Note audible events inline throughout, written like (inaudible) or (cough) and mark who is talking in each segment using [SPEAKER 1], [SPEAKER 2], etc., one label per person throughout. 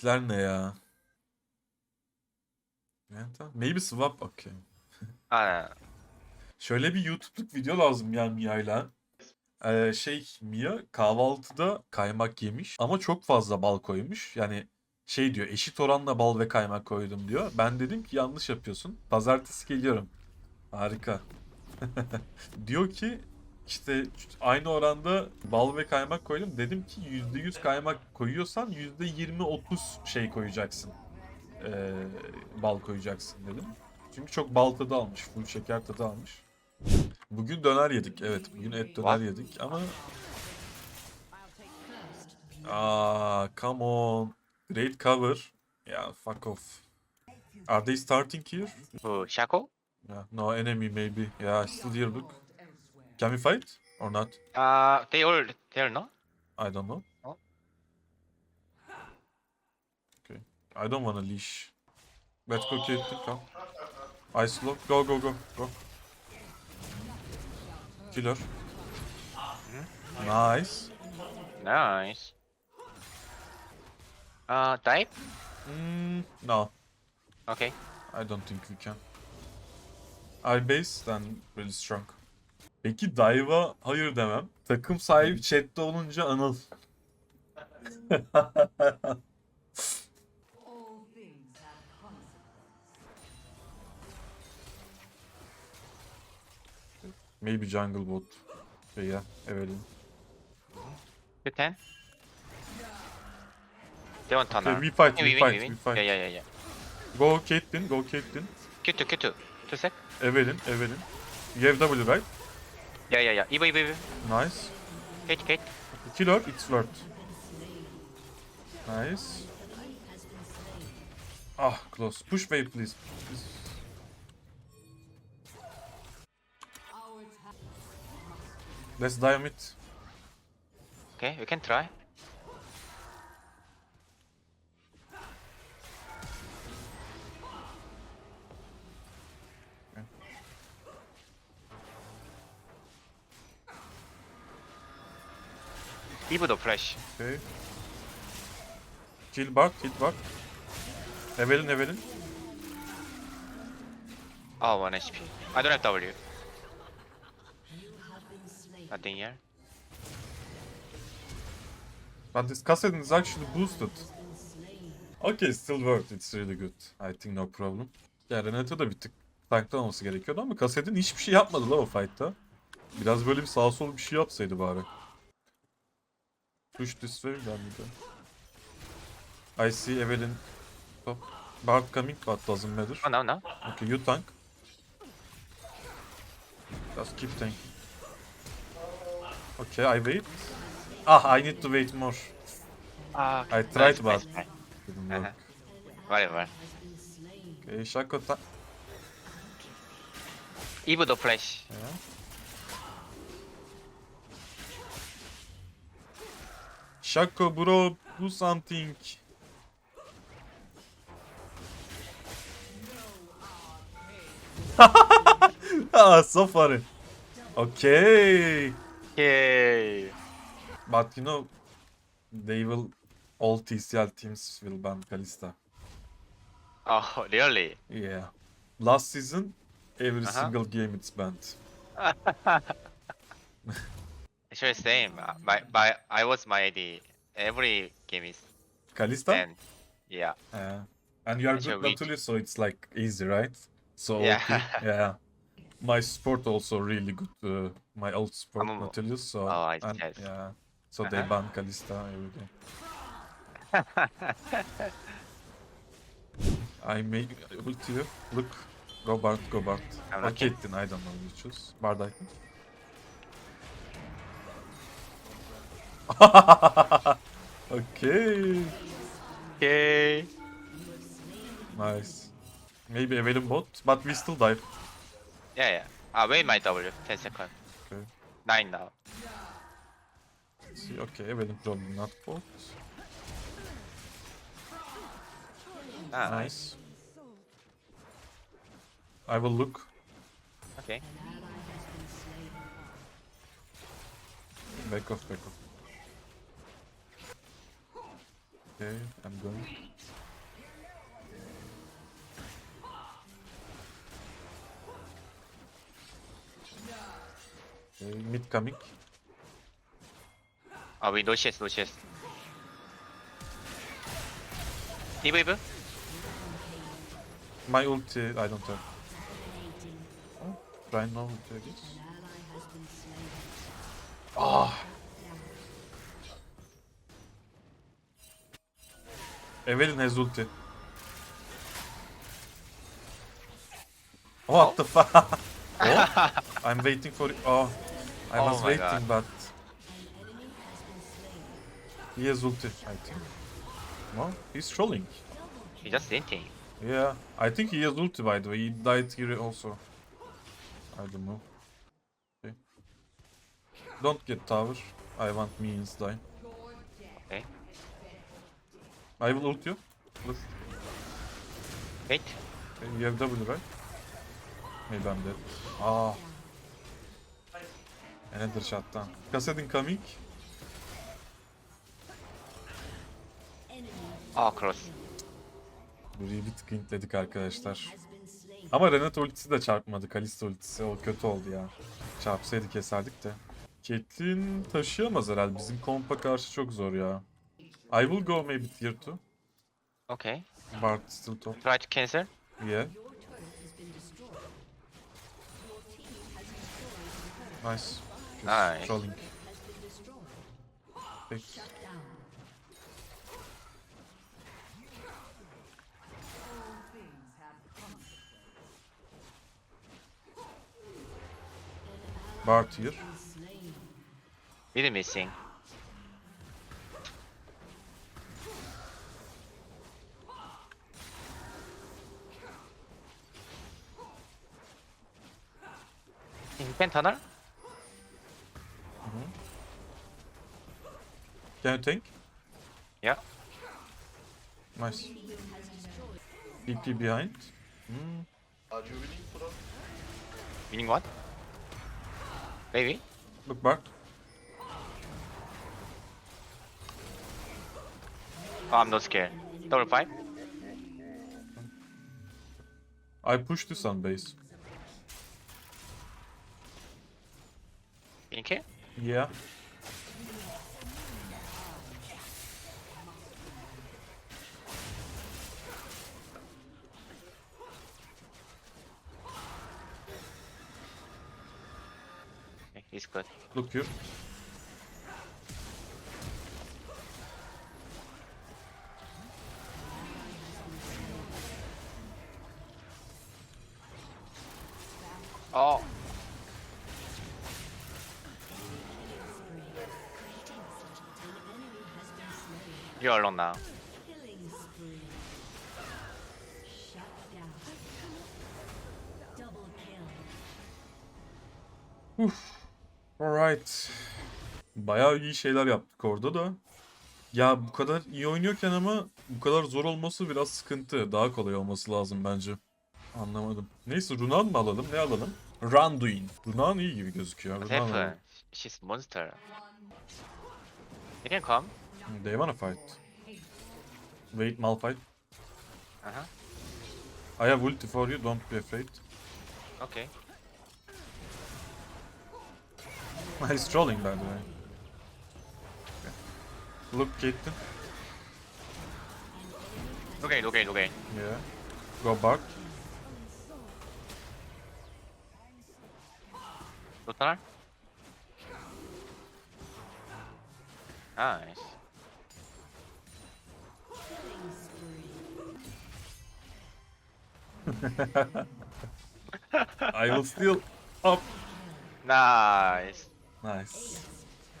[SPEAKER 1] Ultiler ne ya? Penta? Maybe swap okay.
[SPEAKER 2] Ah,
[SPEAKER 1] Şöyle bir YouTube'luk video lazım ya Mia'yla. Ee, şey Mia kahvaltıda kaymak yemiş ama çok fazla bal koymuş. Yani şey diyor eşit oranla bal ve kaymak koydum diyor. Ben dedim ki yanlış yapıyorsun. Pazartesi geliyorum. Harika. (laughs) diyor ki işte aynı oranda bal ve kaymak koydum. Dedim ki %100 kaymak koyuyorsan %20-30 şey koyacaksın. Ee, bal koyacaksın dedim. Çünkü çok bal tadı almış. Full şeker tadı almış. Bugün döner yedik. Evet bugün et döner yedik ama... Aa, come on. Great cover. Yeah, fuck off. Are they starting here?
[SPEAKER 2] who, Shaco?
[SPEAKER 1] Yeah, no enemy maybe. Yeah, still here look. Can we fight or not?
[SPEAKER 2] Uh, they all there, no?
[SPEAKER 1] I don't know.
[SPEAKER 2] Oh.
[SPEAKER 1] Okay. I don't want a leash. Let's go Caitlyn, come. Ice lock. Go, go, go, go. Killer. Nice.
[SPEAKER 2] Nice. Uh, dive?
[SPEAKER 1] Mm, no,
[SPEAKER 2] Okay.
[SPEAKER 1] I don't think we can. I base then really strong. Peki Dive'a hayır demem. Takım sahibi chatte olunca Anıl. (laughs) Maybe jungle bot. Okay, yeah, Evelyn.
[SPEAKER 2] You can. They want
[SPEAKER 1] Okay, we fight, we,
[SPEAKER 2] we win,
[SPEAKER 1] fight,
[SPEAKER 2] we
[SPEAKER 1] we
[SPEAKER 2] win.
[SPEAKER 1] fight.
[SPEAKER 2] Yeah, yeah, yeah, yeah.
[SPEAKER 1] Go Caitlyn, go Caitlyn.
[SPEAKER 2] Q2, Q2. Two sec.
[SPEAKER 1] Evelyn, Evelyn. You have W, right?
[SPEAKER 2] Yeah, yeah, yeah. Eva, Eva, Eva.
[SPEAKER 1] Nice.
[SPEAKER 2] Kate, Kate.
[SPEAKER 1] Killer, it's Word. Nice. Ah, close. Push wave, please. Please. Let's dive it.
[SPEAKER 2] Okay, we can try. Eva the flash.
[SPEAKER 1] Okay. Kill Bart, kill Bart. Evelyn, Evelyn.
[SPEAKER 2] Oh, 1 HP. I don't have W. Nothing here.
[SPEAKER 1] But this is actually boosted. Okay, still worth. It's really good. I think no problem. Ya Renato da bir tık tanktan olması gerekiyordu ama Kassadin hiçbir şey yapmadı la o fight'ta. Biraz böyle bir sağ sol bir şey yapsaydı bari. Push this way then bir de. I see Evelyn top. Bart coming but doesn't matter.
[SPEAKER 2] Oh, no, no.
[SPEAKER 1] Okay, you tank. Just keep tanking. Okay, I wait. Ah, I need to wait more.
[SPEAKER 2] Ah,
[SPEAKER 1] I tried,
[SPEAKER 2] nice,
[SPEAKER 1] but-
[SPEAKER 2] nice.
[SPEAKER 1] Didn't work.
[SPEAKER 2] Uh-huh. Whatever.
[SPEAKER 1] Okay, Shaco ta-
[SPEAKER 2] Eva the flash.
[SPEAKER 1] Yeah. Shaco bro, do something. (laughs) ah, so funny. Okay.
[SPEAKER 2] Yay.
[SPEAKER 1] But you know, they will, all TCL teams will ban Kalista.
[SPEAKER 2] Oh, really?
[SPEAKER 1] Yeah. Last season, every
[SPEAKER 2] Uh-huh.
[SPEAKER 1] single game it's banned. (laughs)
[SPEAKER 2] Actually, same. Uh, My, my, I was my ID. Every game is
[SPEAKER 1] Kalista?
[SPEAKER 2] 10. Yeah.
[SPEAKER 1] Yeah. And you are
[SPEAKER 2] That's
[SPEAKER 1] good. Nautilus, so it's like easy, right? So
[SPEAKER 2] Yeah.
[SPEAKER 1] OP, (laughs) yeah. My support also really good. Uh, my old support
[SPEAKER 2] I'm
[SPEAKER 1] Nautilus, so
[SPEAKER 2] Oh, I
[SPEAKER 1] and, yeah. So they
[SPEAKER 2] Uh-huh.
[SPEAKER 1] ban Kalista every day. (laughs) I to you. Look, go Bart, go Bart.
[SPEAKER 2] I'm looking.
[SPEAKER 1] Caitlyn, I don't know. You choose. Bard, I think. (laughs) okay.
[SPEAKER 2] Okay.
[SPEAKER 1] Nice. Maybe Evelyn bot, but we still dive.
[SPEAKER 2] Yeah, yeah. Ah, wait my W. 10 seconds.
[SPEAKER 1] Okay.
[SPEAKER 2] 9 now.
[SPEAKER 1] See, okay, Evelyn probably not bot.
[SPEAKER 2] Ah,
[SPEAKER 1] Nice. I will look.
[SPEAKER 2] Okay.
[SPEAKER 1] Back off, back off. Okay, I'm going. Okay, mid coming.
[SPEAKER 2] 아, we no chest, no chest. 이브 이브?
[SPEAKER 1] My ulti, I don't have. Oh, Ryan no ulti, I guess. Ah. Evelyn has ulti. What the fuck? oh, I'm waiting for it. Oh, I
[SPEAKER 2] Oh
[SPEAKER 1] was
[SPEAKER 2] my
[SPEAKER 1] waiting,
[SPEAKER 2] God.
[SPEAKER 1] but he has ulti, I think. Well, he's trolling.
[SPEAKER 2] He just hinting.
[SPEAKER 1] Yeah, I think he has ulti by the way. He died here also. I don't know. Okay. Don't get tower. I want minions die. I will ult you. Look.
[SPEAKER 2] Wait.
[SPEAKER 1] You have W right? Maybe I'm dead. Ah. Another shotdown. Kassadin coming.
[SPEAKER 2] 아, cross.
[SPEAKER 1] Burayı bir tık intledik arkadaşlar. Ama Renat ultisi de çarpmadı. Kalista ultisi. O kötü oldu ya. Çarpsaydı keserdik de. Caitlyn taşıyamaz herhalde. Bizim kompa karşı çok zor ya. I will go maybe tier 2.
[SPEAKER 2] Okay.
[SPEAKER 1] Bart still top.
[SPEAKER 2] Try to cancel.
[SPEAKER 1] Yeah. Nice. Just
[SPEAKER 2] Nice.
[SPEAKER 1] Trolling. Peki. Bart here.
[SPEAKER 2] Biri missing. Pen tunnel?
[SPEAKER 1] Can you tank?
[SPEAKER 2] Yeah.
[SPEAKER 1] Nice. PP behind. Hmm.
[SPEAKER 3] Are you winning, bro?
[SPEAKER 2] Winning what? Maybe.
[SPEAKER 1] Look Bart.
[SPEAKER 2] Oh, I'm not scared. Double five.
[SPEAKER 1] I push this on base.
[SPEAKER 2] Okay, he's good.
[SPEAKER 1] Look here.
[SPEAKER 2] You're alone now.
[SPEAKER 4] Kill.
[SPEAKER 1] Alright. Bayağı iyi şeyler yaptık orada da. Ya bu kadar iyi oynuyorken ama bu kadar zor olması biraz sıkıntı. Daha kolay olması lazım bence. Anlamadım. Neyse Runan mı alalım? Ne alalım? Randuin. Runan iyi gibi gözüküyor. Runan?
[SPEAKER 2] She's monster. You can come.
[SPEAKER 1] They wanna fight. Wait, Malphite.
[SPEAKER 2] Uh-huh.
[SPEAKER 1] I have ulti for you, don't be afraid.
[SPEAKER 2] Okay. (laughs)
[SPEAKER 1] He's trolling by the way. Okay. Look Caitlyn.
[SPEAKER 2] Okay, okay, okay.
[SPEAKER 1] Yeah. Go back.
[SPEAKER 2] Tunnel? Nice.
[SPEAKER 1] I will steal up.
[SPEAKER 2] Nice.
[SPEAKER 1] Nice.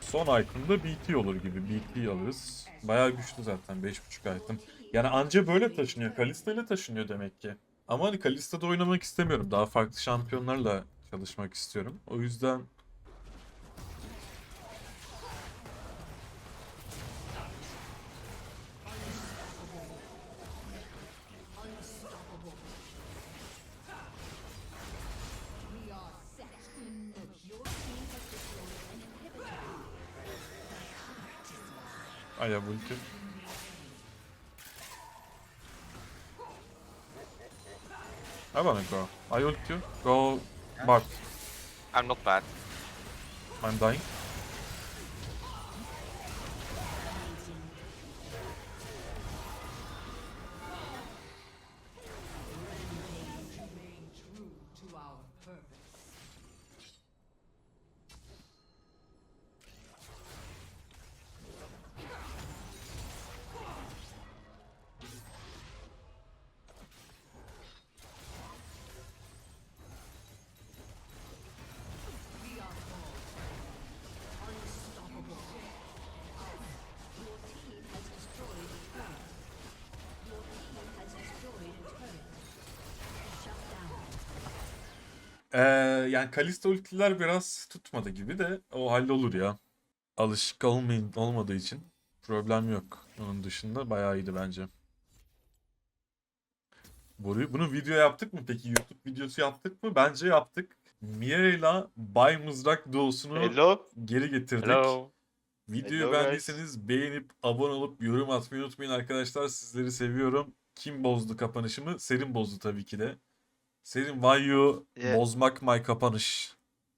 [SPEAKER 1] Son item'da BT olur gibi. BT alırız. Bayağı güçlü zaten 5.5 item. Yani anca böyle taşınıyor. Kalista ile taşınıyor demek ki. Ama hani Kalista'da oynamak istemiyorum. Daha farklı şampiyonlarla çalışmak istiyorum. O yüzden I ja ulti. I wanna go. I ult you. Go Bart.
[SPEAKER 2] I'm not bad.
[SPEAKER 1] I'm dying. Ee, yani Kalista ultiler biraz tutmadı gibi de o hallolur ya. Alışık olmayın olmadığı için problem yok. Onun dışında bayağı iyiydi bence. Bunu, bunu video yaptık mı peki? YouTube videosu yaptık mı? Bence yaptık. Mia'yla Bay Mızrak duosunu
[SPEAKER 2] Hello?
[SPEAKER 1] geri getirdik.
[SPEAKER 2] Hello?
[SPEAKER 1] Videoyu
[SPEAKER 2] Hello,
[SPEAKER 1] beğendiyseniz beğenip abone olup yorum atmayı unutmayın arkadaşlar. Sizleri seviyorum. Kim bozdu kapanışımı? Serin bozdu tabii ki de. Serin why you
[SPEAKER 2] Yeah.
[SPEAKER 1] bozmak my kapanış.